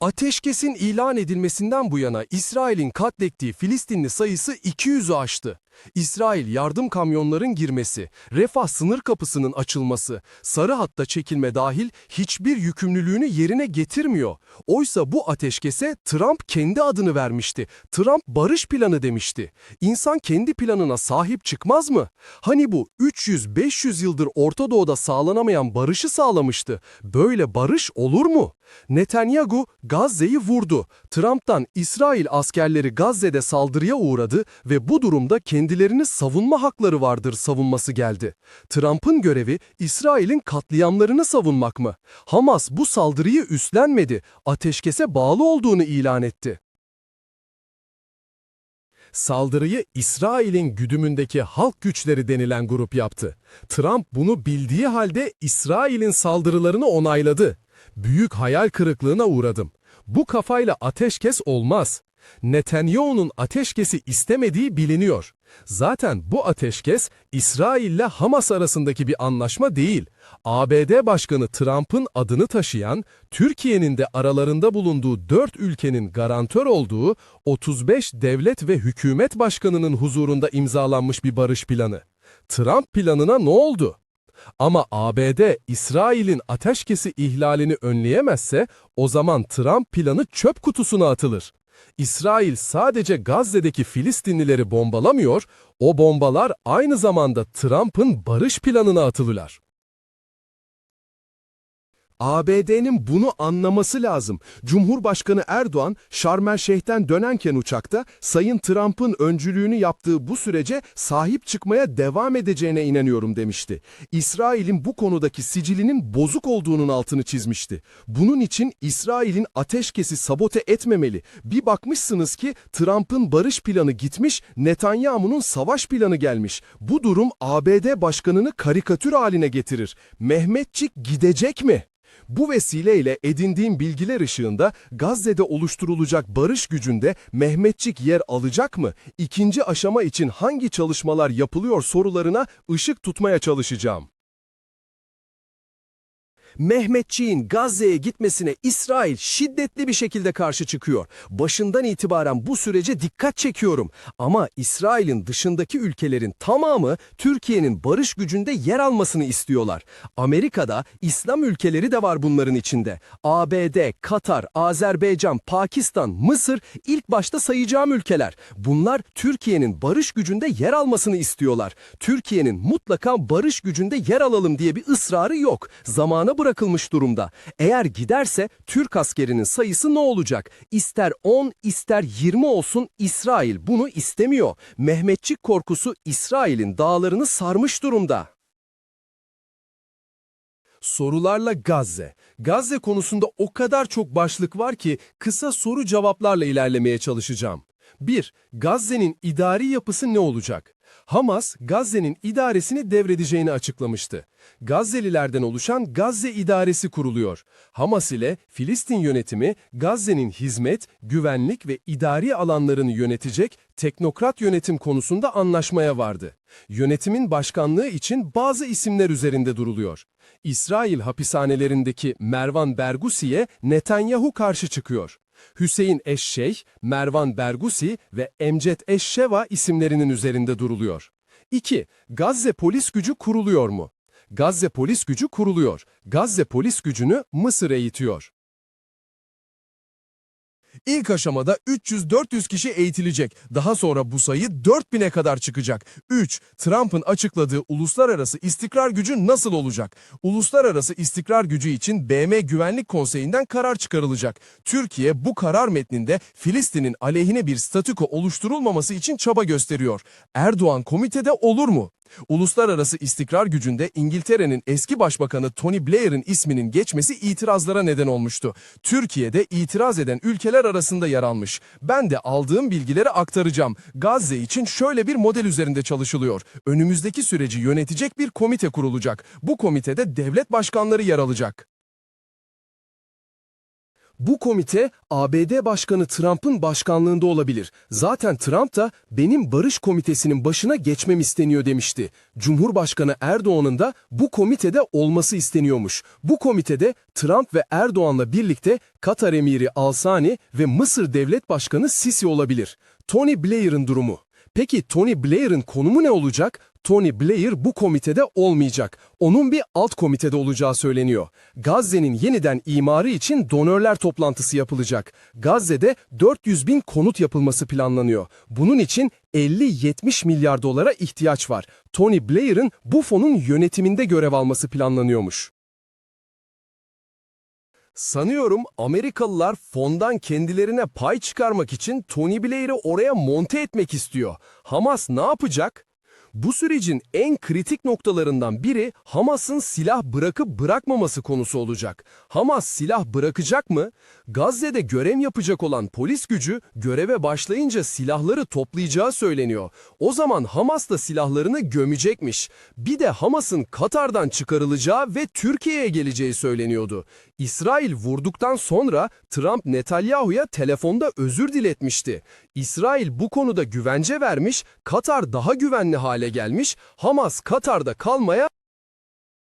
Ateşkesin ilan edilmesinden bu yana İsrail'in katlettiği Filistinli sayısı 200'ü aştı. İsrail yardım kamyonların girmesi, refah sınır kapısının açılması, sarı hatta çekilme dahil hiçbir yükümlülüğünü yerine getirmiyor. Oysa bu ateşkese Trump kendi adını vermişti. Trump barış planı demişti. İnsan kendi planına sahip çıkmaz mı? Hani bu 300-500 yıldır Orta Doğu'da sağlanamayan barışı sağlamıştı. Böyle barış olur mu? Netanyahu Gazze'yi vurdu. Trump'tan İsrail askerleri Gazze'de saldırıya uğradı ve bu durumda kendilerini savunma hakları vardır savunması geldi. Trump'ın görevi İsrail'in katliamlarını savunmak mı? Hamas bu saldırıyı üstlenmedi, ateşkese bağlı olduğunu ilan etti. Saldırıyı İsrail'in güdümündeki halk güçleri denilen grup yaptı. Trump bunu bildiği halde İsrail'in saldırılarını onayladı. Büyük hayal kırıklığına uğradım. Bu kafayla ateşkes olmaz. Netanyahu'nun ateşkesi istemediği biliniyor. Zaten bu ateşkes İsrail ile Hamas arasındaki bir anlaşma değil. ABD Başkanı Trump'ın adını taşıyan, Türkiye'nin de aralarında bulunduğu 4 ülkenin garantör olduğu 35 devlet ve hükümet başkanının huzurunda imzalanmış bir barış planı. Trump planına ne oldu? Ama ABD, İsrail'in ateşkesi ihlalini önleyemezse o zaman Trump planı çöp kutusuna atılır. İsrail sadece Gazze'deki Filistinlileri bombalamıyor, o bombalar aynı zamanda Trump'ın barış planına atılırlar. ABD'nin bunu anlaması lazım. Cumhurbaşkanı Erdoğan, Şarm el Şeyh'ten dönenken uçakta Sayın Trump'ın öncülüğünü yaptığı bu sürece sahip çıkmaya devam edeceğine inanıyorum demişti. İsrail'in bu konudaki sicilinin bozuk olduğunun altını çizmişti. Bunun için İsrail'in ateşkesi sabote etmemeli. Bir bakmışsınız ki Trump'ın barış planı gitmiş, Netanyahu'nun savaş planı gelmiş. Bu durum ABD başkanını karikatür haline getirir. Mehmetçik gidecek mi? Bu vesileyle edindiğim bilgiler ışığında Gazze'de oluşturulacak barış gücünde Mehmetçik yer alacak mı? İkinci aşama için hangi çalışmalar yapılıyor sorularına ışık tutmaya çalışacağım. Mehmetçiğin Gazze'ye gitmesine İsrail şiddetli bir şekilde karşı çıkıyor. Başından itibaren bu sürece dikkat çekiyorum. Ama İsrail'in dışındaki ülkelerin tamamı Türkiye'nin barış gücünde yer almasını istiyorlar. Amerika'da İslam ülkeleri de var bunların içinde. ABD, Katar, Azerbaycan, Pakistan, Mısır ilk başta sayacağım ülkeler. Bunlar Türkiye'nin barış gücünde yer almasını istiyorlar. Türkiye'nin mutlaka barış gücünde yer alalım diye bir ısrarı yok. Zamana bırakılmış durumda. Eğer giderse Türk askerinin sayısı ne olacak? İster 10 ister 20 olsun İsrail bunu istemiyor. Mehmetçik korkusu İsrail'in dağlarını sarmış durumda. Sorularla Gazze. Gazze konusunda o kadar çok başlık var ki kısa soru cevaplarla ilerlemeye çalışacağım. 1. Gazze'nin idari yapısı ne olacak? Hamas, Gazze'nin idaresini devredeceğini açıklamıştı. Gazzelilerden oluşan Gazze İdaresi kuruluyor. Hamas ile Filistin yönetimi Gazze'nin hizmet, güvenlik ve idari alanlarını yönetecek teknokrat yönetim konusunda anlaşmaya vardı. Yönetimin başkanlığı için bazı isimler üzerinde duruluyor. İsrail hapishanelerindeki Mervan Bergusi'ye Netanyahu karşı çıkıyor. Hüseyin Eşşeyh, Mervan Bergusi ve Emcet Eşşeva isimlerinin üzerinde duruluyor. 2. Gazze polis gücü kuruluyor mu? Gazze polis gücü kuruluyor. Gazze polis gücünü Mısır eğitiyor. İlk aşamada 300-400 kişi eğitilecek. Daha sonra bu sayı 4000'e kadar çıkacak. 3. Trump'ın açıkladığı uluslararası istikrar gücü nasıl olacak? Uluslararası istikrar gücü için BM Güvenlik Konseyi'nden karar çıkarılacak. Türkiye bu karar metninde Filistin'in aleyhine bir statüko oluşturulmaması için çaba gösteriyor. Erdoğan komitede olur mu? Uluslararası istikrar gücünde İngiltere'nin eski başbakanı Tony Blair'in isminin geçmesi itirazlara neden olmuştu. Türkiye'de itiraz eden ülkeler arasında yer almış. Ben de aldığım bilgileri aktaracağım. Gazze için şöyle bir model üzerinde çalışılıyor. Önümüzdeki süreci yönetecek bir komite kurulacak. Bu komitede devlet başkanları yer alacak. Bu komite ABD Başkanı Trump'ın başkanlığında olabilir. Zaten Trump da benim barış komitesinin başına geçmem isteniyor demişti. Cumhurbaşkanı Erdoğan'ın da bu komitede olması isteniyormuş. Bu komitede Trump ve Erdoğan'la birlikte Katar emiri Al-Sani ve Mısır Devlet Başkanı Sisi olabilir. Tony Blair'ın durumu. Peki Tony Blair'ın konumu ne olacak? Tony Blair bu komitede olmayacak. Onun bir alt komitede olacağı söyleniyor. Gazze'nin yeniden imarı için donörler toplantısı yapılacak. Gazze'de 400 bin konut yapılması planlanıyor. Bunun için 50-70 milyar dolara ihtiyaç var. Tony Blair'ın bu fonun yönetiminde görev alması planlanıyormuş. Sanıyorum Amerikalılar fondan kendilerine pay çıkarmak için Tony Blair'i oraya monte etmek istiyor. Hamas ne yapacak? Bu sürecin en kritik noktalarından biri Hamas'ın silah bırakıp bırakmaması konusu olacak. Hamas silah bırakacak mı? Gazze'de görev yapacak olan polis gücü göreve başlayınca silahları toplayacağı söyleniyor. O zaman Hamas da silahlarını gömecekmiş. Bir de Hamas'ın Katar'dan çıkarılacağı ve Türkiye'ye geleceği söyleniyordu. İsrail vurduktan sonra Trump Netanyahu'ya telefonda özür diletmişti. İsrail bu konuda güvence vermiş, Katar daha güvenli hale gelmiş, Hamas Katar'da kalmaya